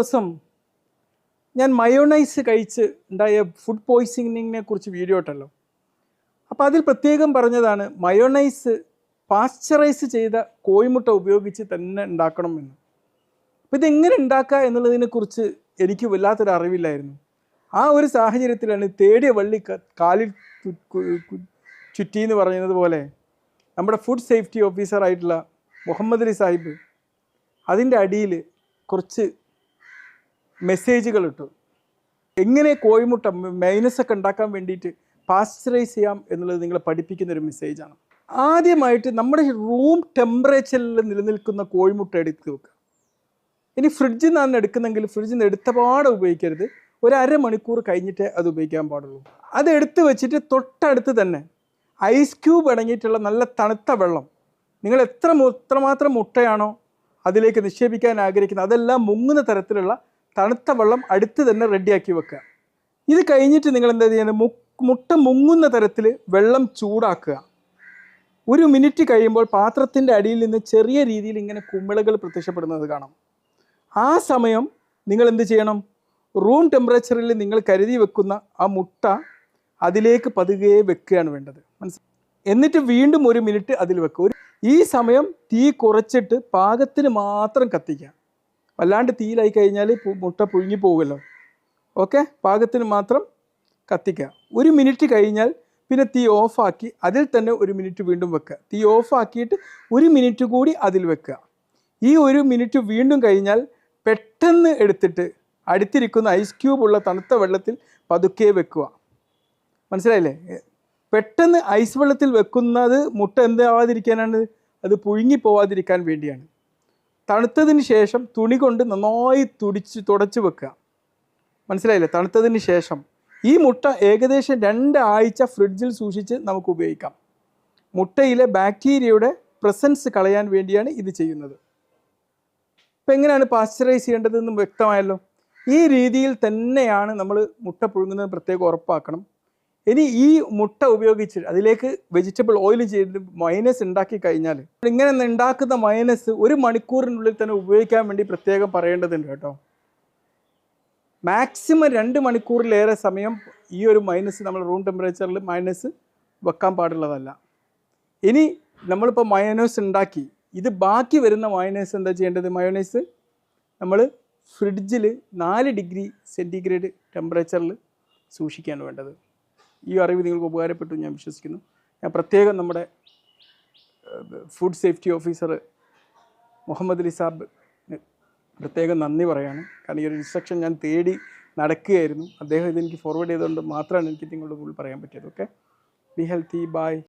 ദിവസം ഞാൻ മയോണൈസ് കഴിച്ച് ഉണ്ടായ ഫുഡ് പോയ്സണിങ്ങിനെ കുറിച്ച് വീഡിയോ ഇട്ടല്ലോ. അപ്പോൾ അതിൽ പ്രത്യേകം പറഞ്ഞതാണ് മയോണൈസ് പാസ്ചറൈസ് ചെയ്ത കോഴിമുട്ട ഉപയോഗിച്ച് തന്നെ ഉണ്ടാക്കണമെന്ന് അപ്പോൾ ഇതെങ്ങനെ ഉണ്ടാക്കുക എന്നുള്ളതിനെക്കുറിച്ച് എനിക്ക് വല്ലാത്തൊരു അറിവില്ലായിരുന്നു. ആ ഒരു സാഹചര്യത്തിലാണ് തേടിയ വള്ളി കാലിൽ ചുറ്റി എന്ന് പറയുന്നത് പോലെ നമ്മുടെ ഫുഡ് സേഫ്റ്റി ഓഫീസറായിട്ടുള്ള മുഹമ്മദ് അലി സാഹിബ് അതിന്റെ അടിയിൽ കുറച്ച് മെസ്സേജുകൾ ഇട്ടു. എങ്ങനെ കോഴിമുട്ട മൈനസ് ഒക്കെ ഉണ്ടാക്കാൻ വേണ്ടിയിട്ട് പാസ്ചറൈസ് ചെയ്യാം എന്നുള്ളത് നിങ്ങളെ പഠിപ്പിക്കുന്ന ഒരു മെസ്സേജാണ് ആദ്യമായിട്ട് നമ്മുടെ റൂം ടെമ്പറേച്ചറിൽ നിലനിൽക്കുന്ന കോഴിമുട്ട എടുത്ത് വെക്കുക ഇനി ഫ്രിഡ്ജിൽ നിന്നാണ് എടുക്കുന്നെങ്കിൽ ഫ്രിഡ്ജിൽ നിന്ന് എടുത്ത പാടെ ഉപയോഗിക്കരുത്. ഒരു അരമണിക്കൂർ കഴിഞ്ഞിട്ടേ അത് ഉപയോഗിക്കാൻ പാടുള്ളൂ. അത് എടുത്ത് വെച്ചിട്ട് തൊട്ടടുത്ത് തന്നെ ഐസ് ക്യൂബ് അടങ്ങിയിട്ടുള്ള നല്ല തണുത്ത വെള്ളം. നിങ്ങൾ എത്ര എത്രമാത്രം മുട്ടയാണോ അതിലേക്ക് നിക്ഷേപിക്കാൻ ആഗ്രഹിക്കുന്നത് അതെല്ലാം മുങ്ങുന്ന തരത്തിലുള്ള തണുത്ത വെള്ളം അടുത്ത് തന്നെ റെഡിയാക്കി വെക്കുക. ഇത് കഴിഞ്ഞിട്ട് നിങ്ങൾ എന്താ ചെയ്യുന്നത് മു മുട്ട മുങ്ങുന്ന തരത്തിൽ വെള്ളം ചൂടാക്കുക. ഒരു മിനിറ്റ് കഴിയുമ്പോൾ പാത്രത്തിന്റെ അടിയിൽ നിന്ന് ചെറിയ രീതിയിൽ ഇങ്ങനെ കുമിളകൾ പ്രത്യക്ഷപ്പെടുന്നത് കാണാം. ആ സമയം നിങ്ങൾ എന്ത് ചെയ്യണം? റൂം ടെമ്പറേച്ചറിൽ നിങ്ങൾ കരുതി വെക്കുന്ന ആ മുട്ട അതിലേക്ക് പതുകെ വെക്കുകയാണ് വേണ്ടത്. മനസ്സിലായി എന്നിട്ട് വീണ്ടും ഒരു മിനിറ്റ് അതിൽ വെക്കുക. ഈ സമയം തീ കുറച്ചിട്ട് പാകത്തിന് മാത്രം കത്തിക്കുക. വല്ലാണ്ട് തീയിലായി കഴിഞ്ഞാൽ മുട്ട പുഴുങ്ങി പോകുമല്ലോ. ഓക്കെ പാകത്തിന് മാത്രം കത്തിക്കുക. ഒരു മിനിറ്റ് കഴിഞ്ഞാൽ പിന്നെ തീ ഓഫാക്കി അതിൽ തന്നെ ഒരു മിനിറ്റ് വീണ്ടും വെക്കുക. തീ ഓഫാക്കിയിട്ട് ഒരു മിനിറ്റ് കൂടി അതിൽ വെക്കുക. ഈ ഒരു മിനിറ്റ് വീണ്ടും കഴിഞ്ഞാൽ പെട്ടെന്ന് എടുത്തിട്ട് അടുത്തിരിക്കുന്ന ഐസ് ക്യൂബ് ഉള്ള തണുത്ത വെള്ളത്തിൽ പതുക്കെ വെക്കുക. മനസ്സിലായില്ലേ? പെട്ടെന്ന് ഐസ് വെള്ളത്തിൽ വെക്കുന്നത് മുട്ട എന്താവാതിരിക്കാനാണ്? അത് പുഴുങ്ങി പോവാതിരിക്കാൻ വേണ്ടിയാണ്. തണുത്തതിന് ശേഷം തുണി കൊണ്ട് നന്നായി തുടിച്ച് തുടച്ച് വെക്കുക. മനസ്സിലായില്ലേ? തണുത്തതിന് ശേഷം ഈ മുട്ട ഏകദേശം രണ്ടാഴ്ച ഫ്രിഡ്ജിൽ സൂക്ഷിച്ച് നമുക്ക് ഉപയോഗിക്കാം. മുട്ടയിലെ ബാക്ടീരിയയുടെ പ്രസൻസ് കളയാൻ വേണ്ടിയാണ് ഇത് ചെയ്യുന്നത്. ഇപ്പം എങ്ങനെയാണ് പാസ്ചറൈസ് ചെയ്യേണ്ടതെന്നും വ്യക്തമായല്ലോ? ഈ രീതിയിൽ തന്നെയാണ് നമ്മൾ മുട്ട പുഴുങ്ങുന്നത് പ്രത്യേകം ഉറപ്പാക്കണം. ഇനി ഈ മുട്ട ഉപയോഗിച്ച് അതിലേക്ക് വെജിറ്റബിൾ ഓയിൽ ചെയ്ത് മൈനസ് ഉണ്ടാക്കി കഴിഞ്ഞാൽ ഇങ്ങനെ ഉണ്ടാക്കുന്ന മൈനസ് ഒരു മണിക്കൂറിനുള്ളിൽ തന്നെ ഉപയോഗിക്കാൻ വേണ്ടി പ്രത്യേകം പറയേണ്ടതുണ്ട് കേട്ടോ. മാക്സിമം രണ്ട് മണിക്കൂറിലേറെ സമയം ഈ ഒരു മൈനസ് നമ്മൾ റൂം ടെമ്പറേച്ചറിൽ മൈനസ് വെക്കാൻ പാടുള്ളതല്ല. ഇനി നമ്മളിപ്പോൾ മയോനൈസ് ഉണ്ടാക്കി. ഇത് ബാക്കി വരുന്ന മയോനൈസ് എന്താ ചെയ്യേണ്ടത്? മയോനൈസ് നമ്മൾ ഫ്രിഡ്ജിൽ നാല് ഡിഗ്രി സെന്റിഗ്രേഡ് ടെമ്പറേച്ചറിൽ സൂക്ഷിക്കുകയാണ് വേണ്ടത്. ഈ അറിവ് നിങ്ങൾക്ക് ഉപകാരപ്പെട്ടു ഞാൻ വിശ്വസിക്കുന്നു. ഞാൻ പ്രത്യേകം നമ്മുടെ food safety officer Muhammad Ali സാബിന് പ്രത്യേകം നന്ദി പറയാണ്. കാരണം ഈ ഒരു ഇൻസ്ട്രക്ഷൻ ഞാൻ തേടി നടക്കുകയായിരുന്നു. അദ്ദേഹം ഇതെനിക്ക് ഫോർവേഡ് ചെയ്തുകൊണ്ട് മാത്രമാണ് എനിക്ക് നിങ്ങളുടെ കൂടുതൽ പറയാൻ പറ്റിയത്. Okay be healthy by